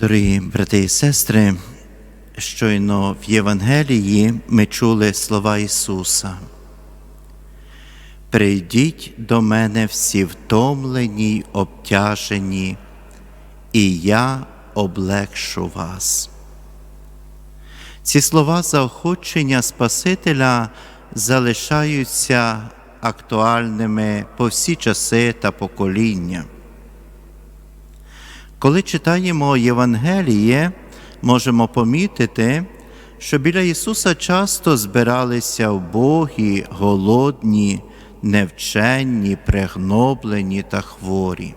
Дорогі брати і сестри, щойно в Євангелії ми чули слова Ісуса. Прийдіть до мене всі втомлені обтяжені, і я облегшу вас. Ці слова заохочення Спасителя залишаються актуальними по всі часи та покоління. Коли читаємо Євангеліє, можемо помітити, що біля Ісуса часто збиралися вбогі, голодні, невченні, пригноблені та хворі.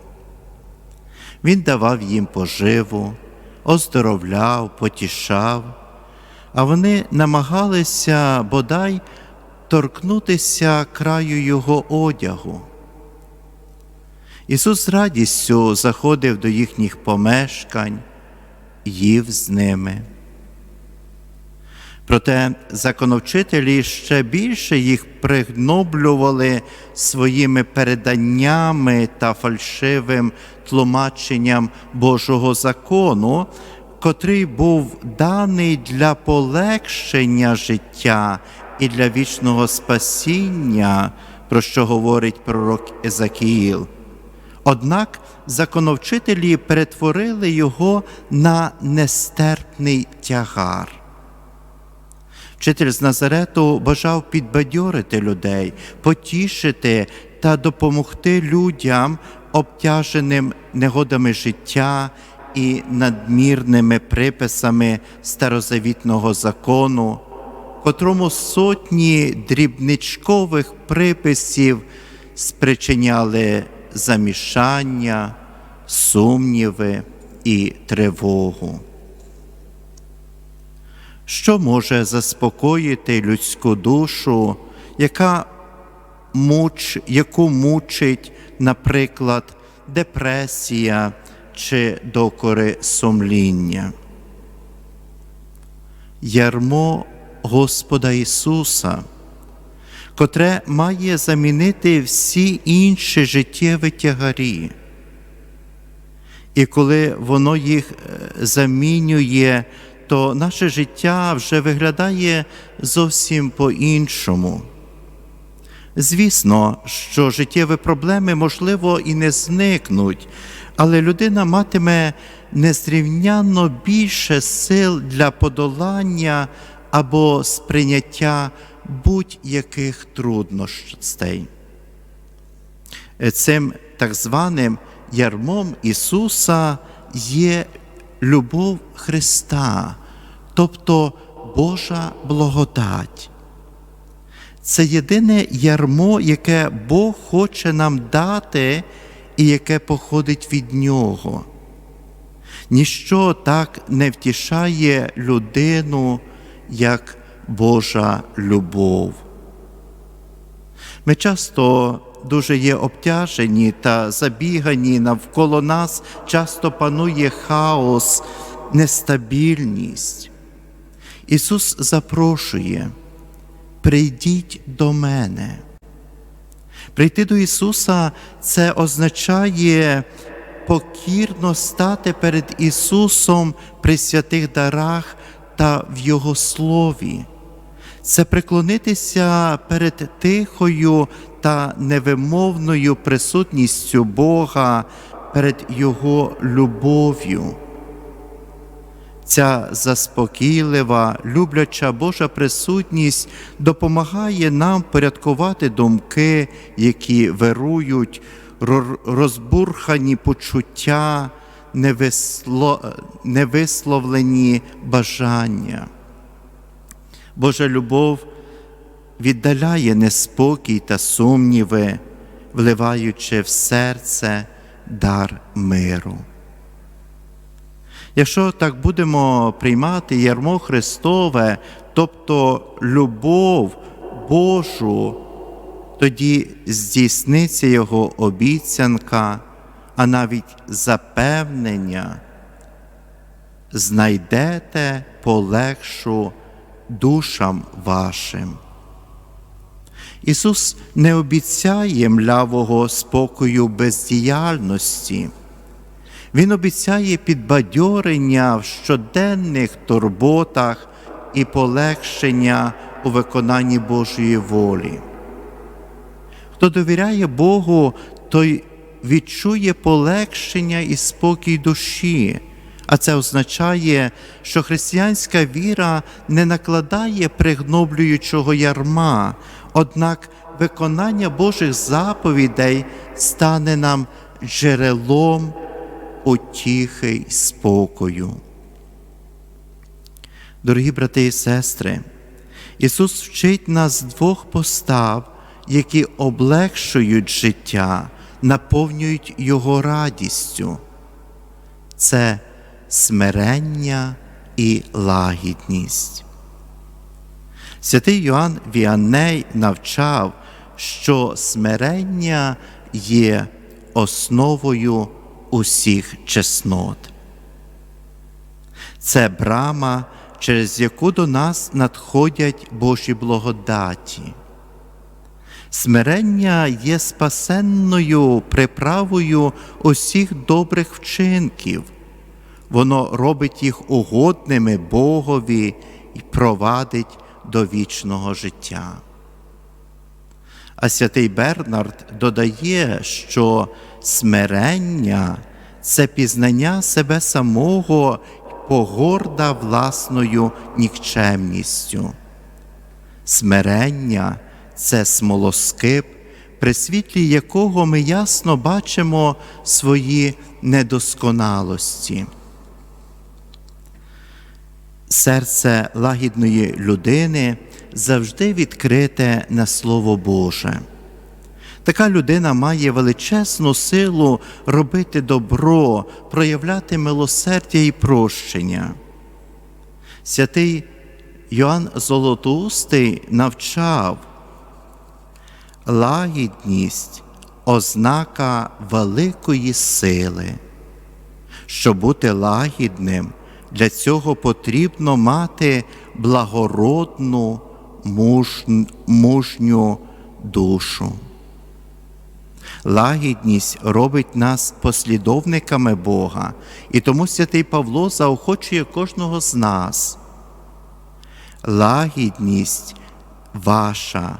Він давав їм поживу, оздоровляв, потішав, а вони намагалися бодай торкнутися краю Його одягу. Ісус з радістю заходив до їхніх помешкань, їв з ними. Проте законовчителі ще більше їх пригноблювали своїми переданнями та фальшивим тлумаченням Божого закону, котрий був даний для полегшення життя і для вічного спасіння, про що говорить пророк Езакіїл. Однак законовчителі перетворили його на нестерпний тягар. Вчитель з Назарету бажав підбадьорити людей, потішити та допомогти людям, обтяженим негодами життя і надмірними приписами старозавітного закону, котрому сотні дрібничкових приписів спричиняли замішання, сумніви і тривогу. Що може заспокоїти людську душу, яка муч, яку мучить, наприклад, депресія чи докори сумління? Ярмо Господа Ісуса котре має замінити всі інші життєві тягарі. І коли воно їх замінює, то наше життя вже виглядає зовсім по-іншому. Звісно, що життєві проблеми, можливо, і не зникнуть, але людина матиме незрівнянно більше сил для подолання або сприйняття будь-яких труднощей. Цим так званим ярмом Ісуса є любов Христа, тобто Божа благодать. Це єдине ярмо, яке Бог хоче нам дати і яке походить від Нього. Ніщо так не втішає людину, як Божа любов. Ми часто дуже є обтяжені та забігані навколо нас, часто панує хаос, нестабільність. Ісус запрошує, прийдіть до мене. Прийти до Ісуса це означає покірно стати перед Ісусом при святих дарах та в Його Слові це приклонитися перед тихою та невимовною присутністю Бога, перед Його любов'ю. Ця заспокійлива, любляча Божа присутність допомагає нам порядкувати думки, які вирують, розбурхані почуття, невисловлені бажання. Божа любов віддаляє неспокій та сумніви, вливаючи в серце дар миру. Якщо так будемо приймати ярмо Христове, тобто любов Божу, тоді здійсниться Його обіцянка, а навіть запевнення, знайдете полегшу душам вашим. Ісус не обіцяє млявого спокою бездіяльності. Він обіцяє підбадьорення в щоденних турботах і полегшення у виконанні Божої волі. Хто довіряє Богу, той відчує полегшення і спокій душі, а це означає, що християнська віра не накладає пригноблюючого ярма, однак виконання Божих заповідей стане нам джерелом утіхи й спокою. Дорогі брати і сестри, Ісус вчить нас двох постав, які облегшують життя, наповнюють Його радістю. Це смирення і лагідність. Святий Йоанн Віаней навчав, що смирення є основою усіх чеснот. Це брама, через яку до нас надходять Божі благодаті. Смирення є спасенною приправою усіх добрих вчинків. Воно робить їх угодними Богові і провадить до вічного життя. А святий Бернард додає, що смирення це пізнання себе самого погорда власною нікчемністю. Смирення це смолоскип, при світлі якого ми ясно бачимо свої недосконалості. Серце лагідної людини завжди відкрите на Слово Боже. Така людина має величезну силу робити добро, проявляти милосердя і прощення. Святий Йоанн Золотоустий навчав, лагідність ознака великої сили. Щоб бути лагідним, для цього потрібно мати благородну мужню душу. Лагідність робить нас послідовниками Бога, і тому святий Павло заохочує кожного з нас. Лагідність ваша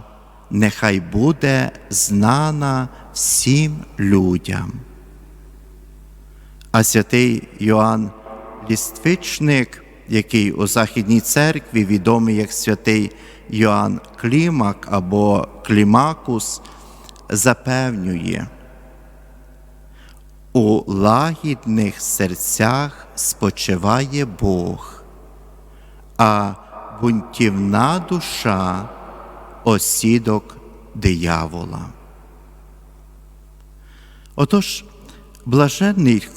нехай буде знана всім людям. А святий Йоанн Ліствичник, який у Західній церкві відомий як святий Йоанн Клімак або Клімакус, запевнює, у лагідних серцях спочиває Бог, а бунтівна душа осідок диявола. Отож, блаженний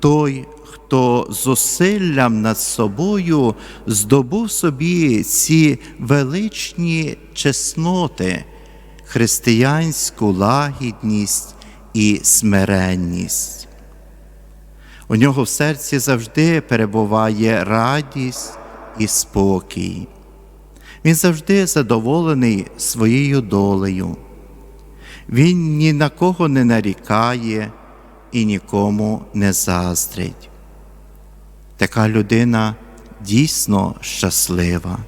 той, хто зусиллям над собою здобув собі ці величні чесноти, християнську лагідність і смиренність. У нього в серці завжди перебуває радість і спокій. Він завжди задоволений своєю долею. Він ні на кого не нарікає і нікому не заздрить. Така людина дійсно щаслива.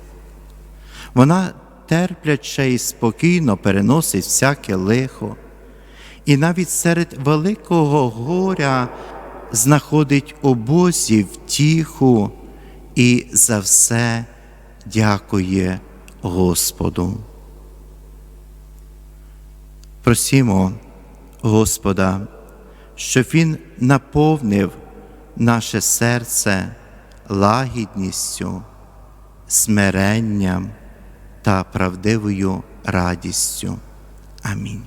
Вона терпляче і спокійно переносить всяке лихо, і навіть серед великого горя знаходить у Бозі втіху і за все дякує Господу. Просімо Господа, щоб Він наповнив наше серце лагідністю, смиренням та правдивою радістю. Амінь.